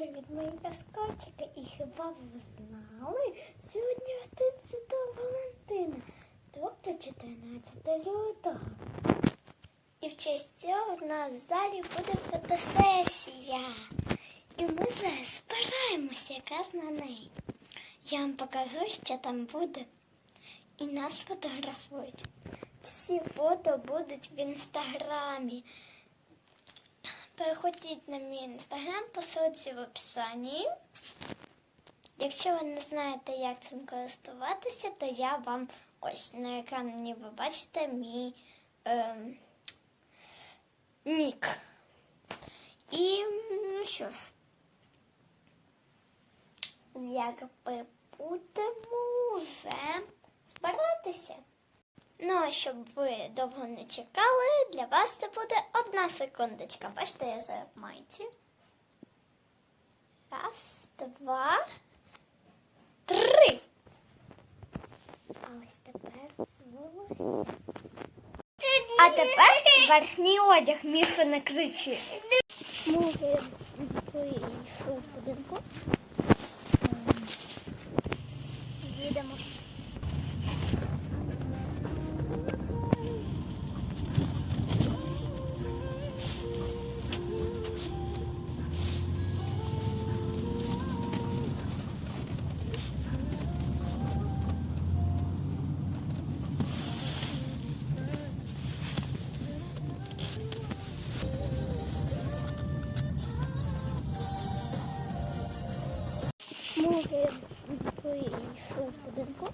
Привіт, мої казкачики. І хіба ви знали? Сьогодні один Святого Валентина, тобто 14 лютого. І в честь цього в нас в залі буде фотосесія. І ми зараз збираємося якраз на неї. Я вам покажу, що там буде. І нас фотографують. Всі фото будуть в інстаграмі. Переходіть на мій інстаграм по ссылці в описанні. Якщо ви не знаєте, як цим користуватися, то я вам ось на екрані ви бачите мій ем, нік. І ну що ж, якби будемо вже збиратися. Ну, а щоб ви довго не чекали, для вас це буде одна секундочка. Бачите, я в майці. Раз, два, три. А ось тепер волосся. А тепер верхній одяг Міша не кричи. Ми вже вийшли з будинку. Ем, Їдемо. Вже вийшли з будинку.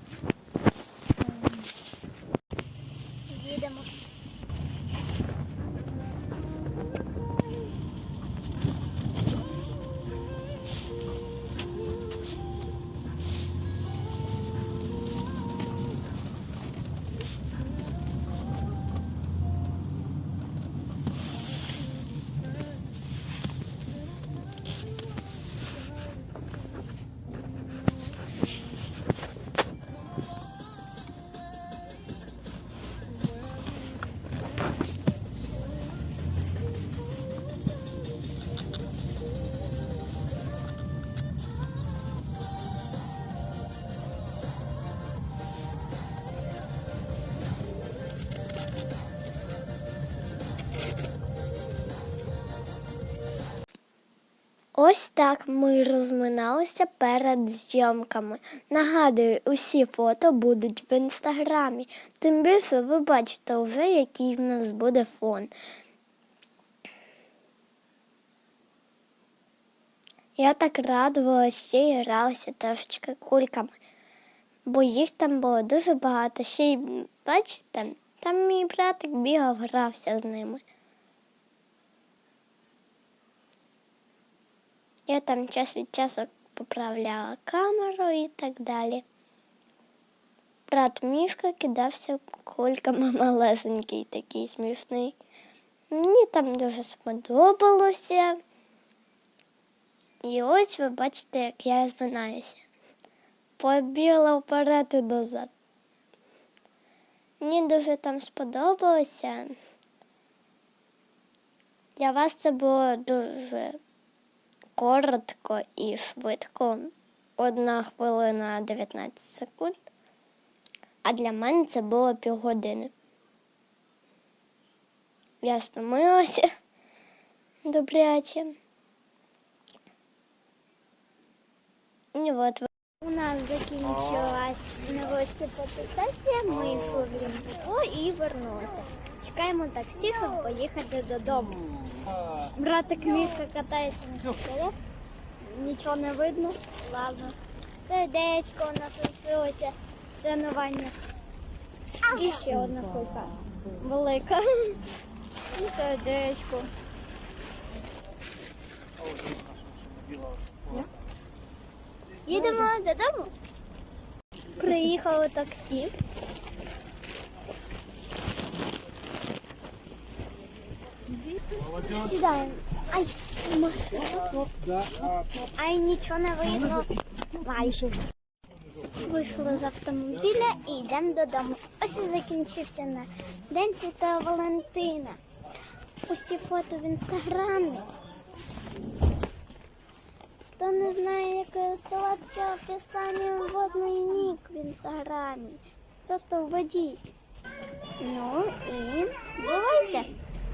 Ось так ми розминалися перед зйомками. Нагадую, усі фото будуть в інстаграмі. Тим більше ви бачите вже, який в нас буде фон. Я так радувалася ще й гралася трошечки кульками, бо їх там було дуже багато. Ще й бачите, там мій братик бігав, грався з ними. Я там час від часу поправляла камеру і так далі. Брат Мішка кидався кульками малесенький, такий смішний. Мені там дуже сподобалося. І ось ви бачите, як я зминаюся. Побігла вперед і назад. Мені дуже там сподобалося. Для вас це було дуже коротко і швидко. Одна хвилина 19 секунд. А для мене це було півгодини. Я стомилася добряче. І от у нас закінчилась невеличка фотосесія, ми йшли в Рімбо і вернулися. Чекаємо таксі, щоб поїхати додому. Братик Мішка катається на катері. Нічого не видно. Ладно. Це Сердечко у нас лишилося тренування. І ще одна кулька. Велика. І сердечко. Їдемо додому. Приїхало таксі. Сідаємо. Ай, Ай, нічого не видно. Ай. Вийшли з автомобіля і йдемо додому. Ось і закінчився на День Святого Валентина. Усі фото в інстаграмі. Хто не знає, як користуватися описанням, вот мій нік в інстаграмі. Просто введіть. Ну,